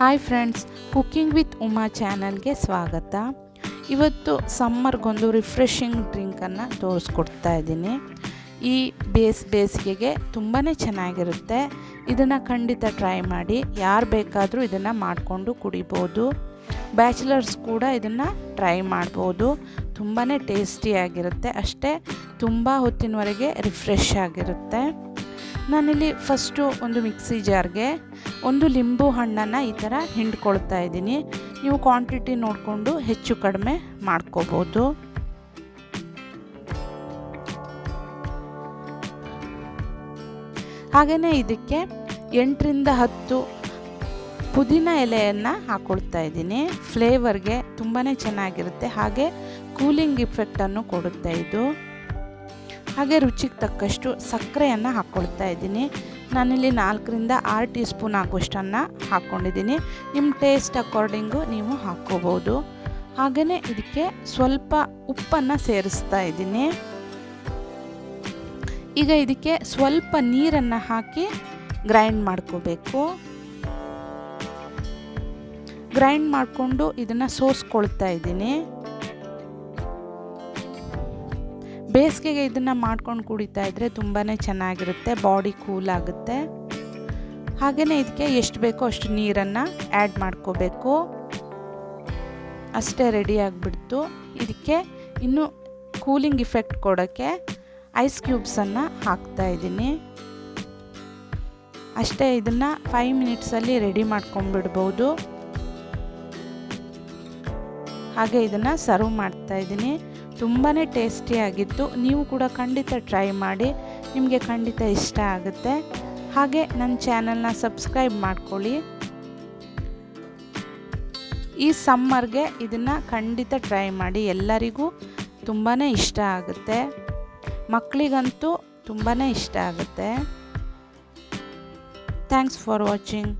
Hi friends cooking with Uma ಚಾನಲ್ಗೆ ಸ್ವಾಗತ. ಇವತ್ತು ಸಮ್ಮರ್ಗೊಂದು ರಿಫ್ರೆಶಿಂಗ್ ಡ್ರಿಂಕನ್ನು ತೋರಿಸ್ಕೊಡ್ತಾ ಇದ್ದೀನಿ. ಈ ಬೇಸ್ ಬೇಸಿಗೆಗೆ ತುಂಬಾ ಚೆನ್ನಾಗಿರುತ್ತೆ. ಇದನ್ನು ಖಂಡಿತ ಟ್ರೈ ಮಾಡಿ, ಯಾರು ಬೇಕಾದರೂ ಇದನ್ನು ಮಾಡಿಕೊಂಡು ಕುಡಿಬೋದು. ಬ್ಯಾಚುಲರ್ಸ್ ಕೂಡ ಇದನ್ನು ಟ್ರೈ ಮಾಡ್ಬೋದು. ತುಂಬಾ ಟೇಸ್ಟಿಯಾಗಿರುತ್ತೆ ಅಷ್ಟೇ ತುಂಬ ಹೊತ್ತಿನವರೆಗೆ ರಿಫ್ರೆಶ್ ಆಗಿರುತ್ತೆ. ನಾನಿಲ್ಲಿ ಫಸ್ಟು ಒಂದು ಮಿಕ್ಸಿ ಜಾರ್ಗೆ ಒಂದು ಲಿಂಬು ಹಣ್ಣನ್ನು ಈ ಥರ ಹಿಂಡ್ಕೊಳ್ತಾ ಇದ್ದೀನಿ. ನೀವು ಕ್ವಾಂಟಿಟಿ ನೋಡಿಕೊಂಡು ಹೆಚ್ಚು ಕಡಿಮೆ ಮಾಡ್ಕೋಬೋದು. ಹಾಗೆಯೇ ಇದಕ್ಕೆ ಎಂಟರಿಂದ ಹತ್ತು ಪುದೀನ ಎಲೆಯನ್ನು ಹಾಕ್ಕೊಳ್ತಾ ಇದ್ದೀನಿ. ಫ್ಲೇವರ್ಗೆ ತುಂಬಾ ಚೆನ್ನಾಗಿರುತ್ತೆ. ಹಾಗೆ ಕೂಲಿಂಗ್ ಇಫೆಕ್ಟನ್ನು ಕೊಡುತ್ತೆ ಇದು. ಹಾಗೆ ರುಚಿಗೆ ತಕ್ಕಷ್ಟು ಸಕ್ಕರೆಯನ್ನು ಹಾಕ್ಕೊಳ್ತಾ ಇದ್ದೀನಿ. ನಾನಿಲ್ಲಿ ನಾಲ್ಕರಿಂದ ಆರು ಟೀ ಸ್ಪೂನ್ ಹಾಕುವಷ್ಟನ್ನು ಹಾಕ್ಕೊಂಡಿದ್ದೀನಿ ನಿಮ್ಮ ಟೇಸ್ಟ್ ಅಕಾರ್ಡಿಂಗು ನೀವು ಹಾಕ್ಕೋಬೋದು ಹಾಗೆಯೇ ಇದಕ್ಕೆ ಸ್ವಲ್ಪ ಉಪ್ಪನ್ನು ಸೇರಿಸ್ತಾ ಇದ್ದೀನಿ. ಈಗ ಇದಕ್ಕೆ ಸ್ವಲ್ಪ ನೀರನ್ನು ಹಾಕಿ ಗ್ರೈಂಡ್ ಮಾಡ್ಕೋಬೇಕು. ಗ್ರೈಂಡ್ ಮಾಡಿಕೊಂಡು ಇದನ್ನು ಸೋಸ್ಕೊಳ್ತಾ ಇದ್ದೀನಿ. ಬೇಸಿಗೆಗೆ ಇದನ್ನು ಮಾಡ್ಕೊಂಡು ಕುಡಿತಾ ಇದ್ದರೆ ತುಂಬಾ ಚೆನ್ನಾಗಿರುತ್ತೆ, ಬಾಡಿ ಕೂಲ್ ಆಗುತ್ತೆ. ಹಾಗೆಯೇ ಇದಕ್ಕೆ ಎಷ್ಟು ಬೇಕೋ ಅಷ್ಟು ನೀರನ್ನು ಆ್ಯಡ್ ಮಾಡ್ಕೋಬೇಕು. ಅಷ್ಟೇ ರೆಡಿ ಆಗಿಬಿಡ್ತು. ಇದಕ್ಕೆ ಇನ್ನು ಕೂಲಿಂಗ್ ಇಫೆಕ್ಟ್ ಕೊಡೋಕ್ಕೆ ಐಸ್ ಕ್ಯೂಬ್ಸನ್ನು ಹಾಕ್ತಾ ಇದ್ದೀನಿ. ಅಷ್ಟೇ ಇದನ್ನು ಫೈವ್ ಮಿನಿಟ್ಸಲ್ಲಿ ರೆಡಿ ಮಾಡ್ಕೊಂಬಿಡ್ಬೋದು ಹಾಗೆ ಇದನ್ನು ಸರ್ವ್ ಮಾಡ್ತಾ ಇದ್ದೀನಿ. ತುಂಬಾ ಟೇಸ್ಟಿಯಾಗಿತ್ತು ನೀವು ಕೂಡ ಖಂಡಿತ ಟ್ರೈ ಮಾಡಿ. ನಿಮಗೆ ಖಂಡಿತ ಇಷ್ಟ ಆಗುತ್ತೆ. ಹಾಗೆ ನನ್ನ ಚಾನಲ್ನ ಸಬ್ಸ್ಕ್ರೈಬ್ ಮಾಡ್ಕೊಳ್ಳಿ. ಈ ಸಮ್ಮರ್ಗೆ ಇದನ್ನು ಖಂಡಿತ ಟ್ರೈ ಮಾಡಿ. ಎಲ್ಲರಿಗೂ ತುಂಬಾ ಇಷ್ಟ ಆಗುತ್ತೆ. ಮಕ್ಕಳಿಗಂತೂ ತುಂಬಾ ಇಷ್ಟ ಆಗುತ್ತೆ. Thanks for watching